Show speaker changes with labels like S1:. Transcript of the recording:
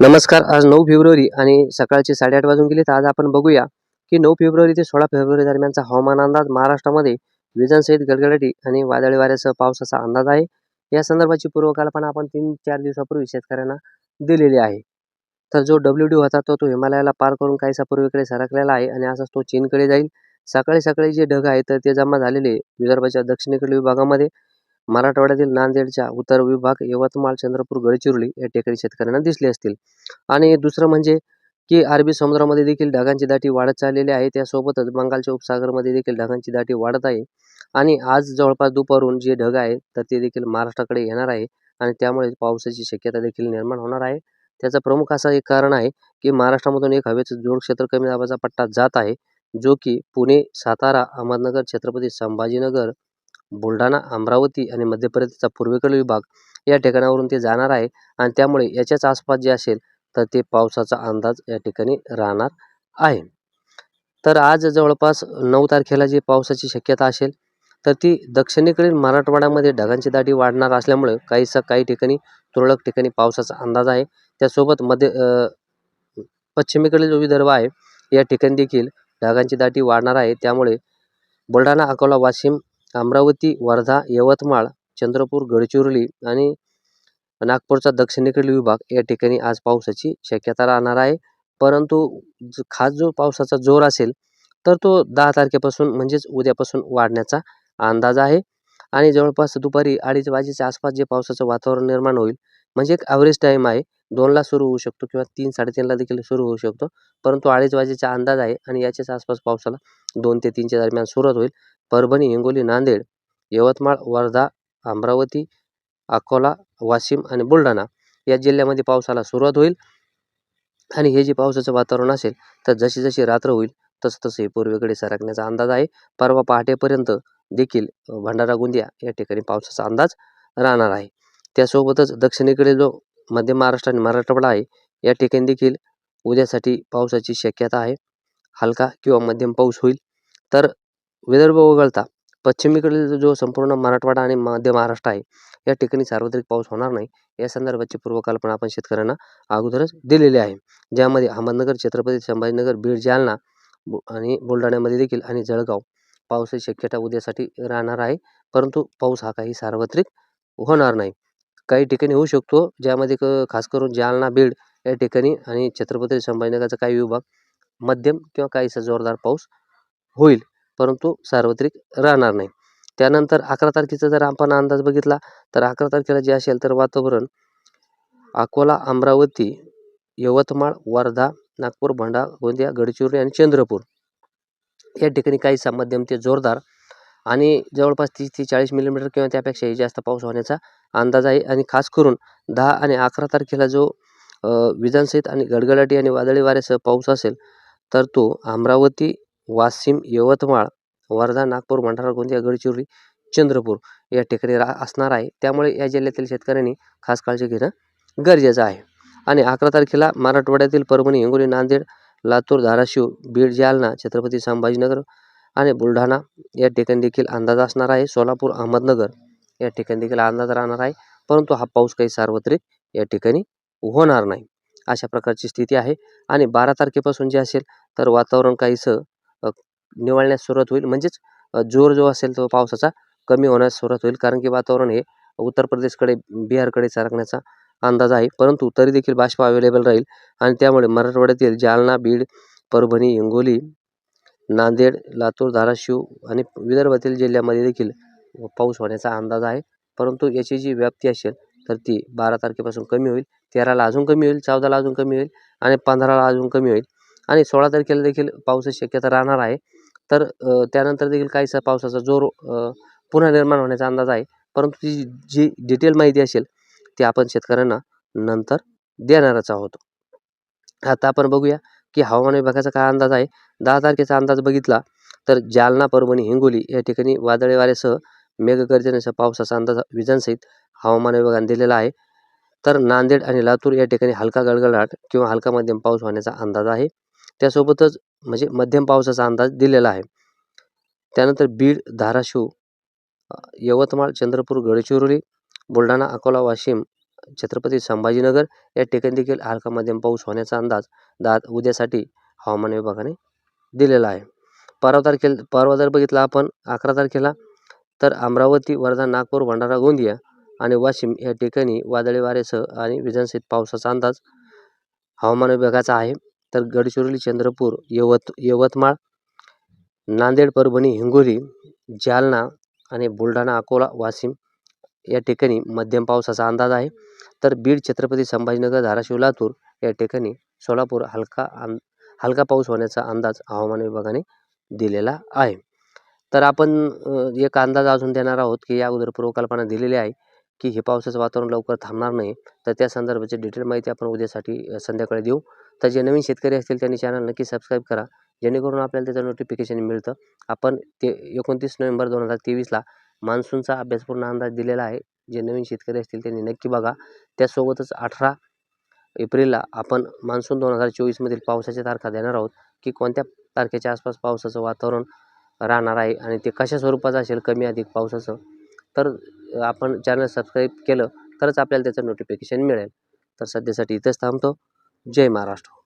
S1: नमस्कार आज नऊ फेब्रुवारी आणि सकाळचे साडेआठ वाजून गेले तर आज आपण बघूया की नऊ फेब्रुवारी ते सोळा फेब्रुवारी दरम्यानचा हवामान अंदाज महाराष्ट्रामध्ये विजांसहित गडगडाटी आणि वादळी वाऱ्यासह पावसाचा अंदाज आहे. या संदर्भाची पूर्वकल्पना आपण तीन चार दिवसापूर्वी शेतकऱ्यांना दिलेली आहे. तर जो डब्ल्यू डी होता तो तो हिमालयाला पार करून काहीसा पूर्वेकडे सरकलेला आहे आणि असाच तो चीनकडे जाईल. सकाळी सकाळी जे ढग आहे तर ते जमा झालेले विदर्भाच्या दक्षिणेकडील विभागामध्ये मराठवाड्यातील नांदेडच्या उत्तर विभाग यवतमाळ चंद्रपूर गडचिरोली या ठिकाणी शेतकऱ्यांना दिसले असतील. आणि दुसरं म्हणजे की अरबी समुद्रामध्ये देखील ढगांची दाटी वाढत चाललेली आहे. त्यासोबतच बंगालच्या उपसागरमध्ये देखील ढगांची दाटी वाढत आहे. आणि आज जवळपास दुपारून जे ढग आहे तर ते देखील महाराष्ट्राकडे येणार आहे. आणि त्यामुळे पावसाची शक्यता देखील निर्माण होणार आहे. त्याचं प्रमुख असं एक कारण आहे की महाराष्ट्रामधून एक हवेचं जोड क्षेत्र कमी दाबाचा पट्टा जात आहे जो की पुणे सातारा अहमदनगर छत्रपती संभाजीनगर बुलढाणा अमरावती आणि मध्य प्रदेशचा पूर्वेकडील विभाग या ठिकाणावरून ते जाणार आहे आणि त्यामुळे याच्याच आसपास जे असेल तर ते पावसाचा अंदाज या ठिकाणी राहणार आहे. तर आज जवळपास नऊ तारखेला जी पावसाची शक्यता असेल तर ती दक्षिणेकडील मराठवाड्यामध्ये ढगांची दाटी वाढणार असल्यामुळे काहीसा काही ठिकाणी तुरळक ठिकाणी पावसाचा अंदाज आहे. त्यासोबत मध्य पश्चिमेकडील जो विदर्भ आहे या ठिकाणी देखील ढगांची दाटी वाढणार आहे. त्यामुळे बुलढाणा अकोला वाशिम अमरावती वर्धा यवतमाळ चंद्रपूर गडचिरोली आणि नागपूरचा दक्षिणेकडील विभाग या ठिकाणी आज पावसाची शक्यता राहणार आहे. परंतु खास जो पावसाचा जोर असेल तर तो दहा तारखेपासून म्हणजेच उद्यापासून वाढण्याचा अंदाज आहे. आणि जवळपास दुपारी अडीच वाजेच्या आसपास जे पावसाचं वातावरण निर्माण होईल म्हणजे एक ॲव्हरेज टाईम आहे. दोनला सुरू होऊ शकतो किंवा तीन साडेतीनला देखील सुरू होऊ शकतो. परंतु अडीच वाजेचा अंदाज आहे आणि याच्याच आसपास पावसाला दोन ते तीनच्या दरम्यान सुरुवात होईल. परभणी हिंगोली नांदेड यवतमाळ वर्धा अमरावती अकोला वाशिम आणि बुलढाणा या जिल्ह्यामध्ये पावसाला सुरुवात होईल. आणि हे जे पावसाचं वातावरण असेल तर जशी जशी रात्र होईल तसं तसं हे पूर्वेकडे सरकण्याचा अंदाज आहे. परवा पहाटेपर्यंत देखील भंडारा गोंदिया या ठिकाणी पावसाचा अंदाज राहणार आहे. त्यासोबतच दक्षिणेकडे जो मध्य महाराष्ट्र आणि मराठवाडा आहे या ठिकाणी देखील उद्यासाठी पावसाची शक्यता आहे. हलका किंवा मध्यम पाऊस होईल. तर विदर्भ वगळता पश्चिमेकडील जो संपूर्ण मराठवाडा आणि मध्य महाराष्ट्र आहे या ठिकाणी सार्वत्रिक पाऊस होणार नाही. या संदर्भाची पूर्वकल्पना आपण शेतकऱ्यांना अगोदरच दिलेली आहे. ज्यामध्ये अहमदनगर छत्रपती संभाजीनगर बीड जालना बु- आणि बुलढाण्यामध्ये देखील आणि जळगाव पावसाची शक्यता उद्यासाठी राहणार आहे. परंतु पाऊस हा काही सार्वत्रिक होणार नाही. काही ठिकाणी होऊ शकतो ज्यामध्ये क खास करून जालना बीड या ठिकाणी आणि छत्रपती संभाजीनगरचा काही विभाग मध्यम किंवा काहीसा जोरदार पाऊस होईल परंतु सार्वत्रिक राहणार नाही. त्यानंतर अकरा तारखेचा जर आपण अंदाज बघितला तर अकरा तारखेला जे असेल तर वातावरण अकोला अमरावती यवतमाळ वर्धा नागपूर भंडारा गोंदिया गडचिरोली आणि चंद्रपूर या ठिकाणी काहीसा मध्यम ते जोरदार आणि जवळपास तीस ते चाळीस मिलीमीटर किंवा त्यापेक्षाही जास्त पाऊस होण्याचा अंदाज आहे. आणि खास करून दहा आणि अकरा तारखेला जो विधानसहित विजांसहित आणि गडगडाटी आणि वादळी वाऱ्यासह पाऊस असेल तर तो अमरावती वाशिम यवतमाळ वर्धा नागपूर भंडारा गोंदिया गडचिरोली चंद्रपूर या ठिकाणी रा असणार आहे. त्यामुळे या जिल्ह्यातील शेतकऱ्यांनी खास काळजी घेणं गरजेचं आहे. आणि अकरा तारखेला मराठवाड्यातील परभणी हिंगोली नांदेड लातूर धाराशिव बीड जालना छत्रपती संभाजीनगर आणि बुलढाणा या ठिकाणी देखील अंदाज असणार आहे. सोलापूर अहमदनगर या ठिकाणी देखील अंदाज राहणार आहे. परंतु हा पाऊस काही सार्वत्रिक या ठिकाणी होणार नाही. अशा प्रकारची स्थिती आहे. आणि बारा तारखेपासून जे असेल तर वातावरण काहीसं निवळण्यास सुरुवात होईल. म्हणजेच जोर जो असेल तो पावसाचा कमी होण्यास सुरुवात होईल. कारण की वातावरण हे उत्तर प्रदेशकडे बिहारकडे सरकण्याचा अंदाज आहे. परंतु तरी देखील बाष्प अवेलेबल राहील. आणि त्यामुळे मराठवाड्यातील जालना बीड परभणी हिंगोली नांदेड लातूर धाराशिव आणि विदर्भातील जिल्ह्यामध्ये देखील पाऊस होण्याचा अंदाज आहे. परंतु याची जी व्याप्ती असेल तर ती बारा तारखेपासून कमी होईल. तेराला अजून कमी होईल चौदाला अजून कमी होईल आणि पंधराला अजून कमी होईल. आणि सोळा तारखेला देखील पावसाची शक्यता राहणार आहे. तर त्यानंतर देखील काहीसा पावसाचा जोर पुन्हा निर्माण होण्याचा अंदाज आहे. परंतु ती जी डिटेल माहिती असेल ती आपण शेतकऱ्यांना नंतर देणारच आहोत. आता आपण बघूया की हवामान विभागाचा काय अंदाज आहे? दहा तारखेचा अंदाज बघितला तर जालना परभणी हिंगोली या ठिकाणी वादळी वाऱ्यासह मेघगर्जनेसह पावसाचा अंदाज विजांसहित हवामान विभागाने दिलेला आहे. तर नांदेड आणि लातूर या ठिकाणी हलका गडगडाट किंवा हलका मध्यम पाऊस होण्याचा अंदाज आहे. त्यासोबतच म्हणजे मध्यम पावसाचा अंदाज दिलेला आहे. त्यानंतर बीड धाराशिव यवतमाळ चंद्रपूर गडचिरोली बुलढाणा अकोला वाशिम छत्रपती संभाजीनगर या ठिकाणी देखील हलका मध्यम पाऊस होण्याचा अंदाज दा उद्यासाठी हवामान विभागाने दिलेला आहे. परवा तारखेला परवा जर बघितला आपण अकरा तारखेला तर अमरावती वर्धा नागपूर भंडारा गोंदिया आणि वाशिम या ठिकाणी वादळी वारेसह आणि विजांसहित पावसाचा अंदाज हवामान विभागाचा आहे. तर गडचिरोली चंद्रपूर यवत यवतमाळ नांदेड परभणी हिंगोली जालना आणि बुलढाणा अकोला वाशिम या ठिकाणी मध्यम पावसाचा अंदाज आहे. तर बीड छत्रपती संभाजीनगर धाराशिव लातूर या ठिकाणी सोलापूर हलका अं हलका पाऊस होण्याचा अंदाज हवामान विभागाने दिलेला आहे. तर आपण एक अंदाज अजून देणार आहोत की या अगोदर पूर्वकल्पना दिलेली आहे की हे पावसाचं वातावरण लवकर थांबणार नाही. तर त्या संदर्भाची डिटेल माहिती आपण उद्यासाठी संध्याकाळी देऊ. तर जे नवीन शेतकरी असतील त्यांनी चॅनल नक्की सबस्क्राईब करा. जेणेकरून आपल्याला त्याचं नोटिफिकेशन मिळतं. आपण ते एकोणतीस नोव्हेंबर दोन हजार तेवीसला मान्सूनचा अभ्यासपूर्ण अंदाज दिलेला आहे. जे नवीन शेतकरी असतील त्यांनी नक्की बघा. त्यासोबतच अठरा एप्रिलला आपण मान्सून दोन हजार चोवीसमधील पावसाच्या तारखा देणार आहोत की कोणत्या तारखेच्या आसपास पावसाचं वातावरण राहणार आहे आणि ते कशा स्वरूपाचं असेल कमी अधिक पावसाचं. तर आपण चॅनल सबस्क्राईब केलं तरच आपल्याला त्याचं नोटिफिकेशन मिळेल. तर सध्यासाठी इथंच थांबतो. जय महाराष्ट्र.